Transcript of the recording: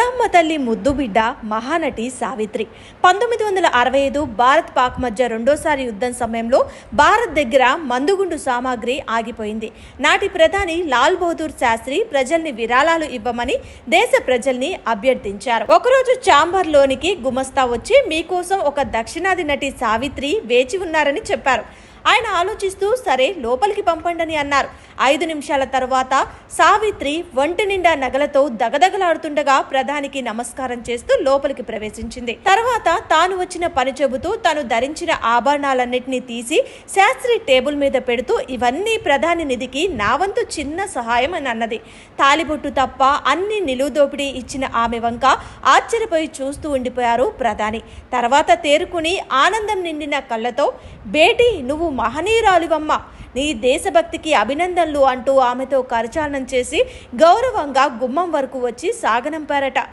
కలామ్మ తల్లి ముద్దు బిడ్డ మహానటి సావిత్రి. పంతొమ్మిది వందల అరవై ఐదు భారత్ పాక్ మధ్య రెండోసారి యుద్ధం సమయంలో భారత్ దగ్గర మందుగుండు సామాగ్రి ఆగిపోయింది. నాటి ప్రధాని లాల్ బహదూర్ శాస్త్రి ప్రజల్ని విరాళాలు ఇవ్వమని దేశ ప్రజల్ని అభ్యర్థించారు. ఒకరోజు చాంబర్లోనికి గుమస్తా వచ్చి మీకోసం ఒక దక్షిణాది నటి సావిత్రి వేచి ఉన్నారని చెప్పారు. ఆయన ఆలోచిస్తూ సరే లోపలికి పంపండని అన్నారు. ఐదు నిమిషాల తర్వాత సావిత్రి ఒంటి నిండా నగలతో దగదగలాడుతుండగా ప్రధానికి నమస్కారం చేస్తూ లోపలికి ప్రవేశించింది. తర్వాత తాను వచ్చిన పని చెబుతూ తను ధరించిన ఆభరణాలన్నింటినీ తీసి శాస్త్రి టేబుల్ మీద పెడుతూ ఇవన్నీ ప్రధాని నిధికి నా వంతు చిన్న సహాయం అని అన్నది. తాలిబొట్టు తప్ప అన్ని నిలువుదోపిడీ ఇచ్చిన ఆమె వంక ఆశ్చర్యపోయి చూస్తూ ఉండిపోయారు ప్రధాని. తర్వాత తేరుకుని ఆనందం నిండిన కళ్ళతో బేటీ నువ్వు మహనీయురాలివమ్మ. నీ దేశభక్తికి అభినందనలు అంటూ ఆమెతో కరచాలనం చేసి గౌరవంగా గుమ్మం వరకు వచ్చి సాగనంపారట.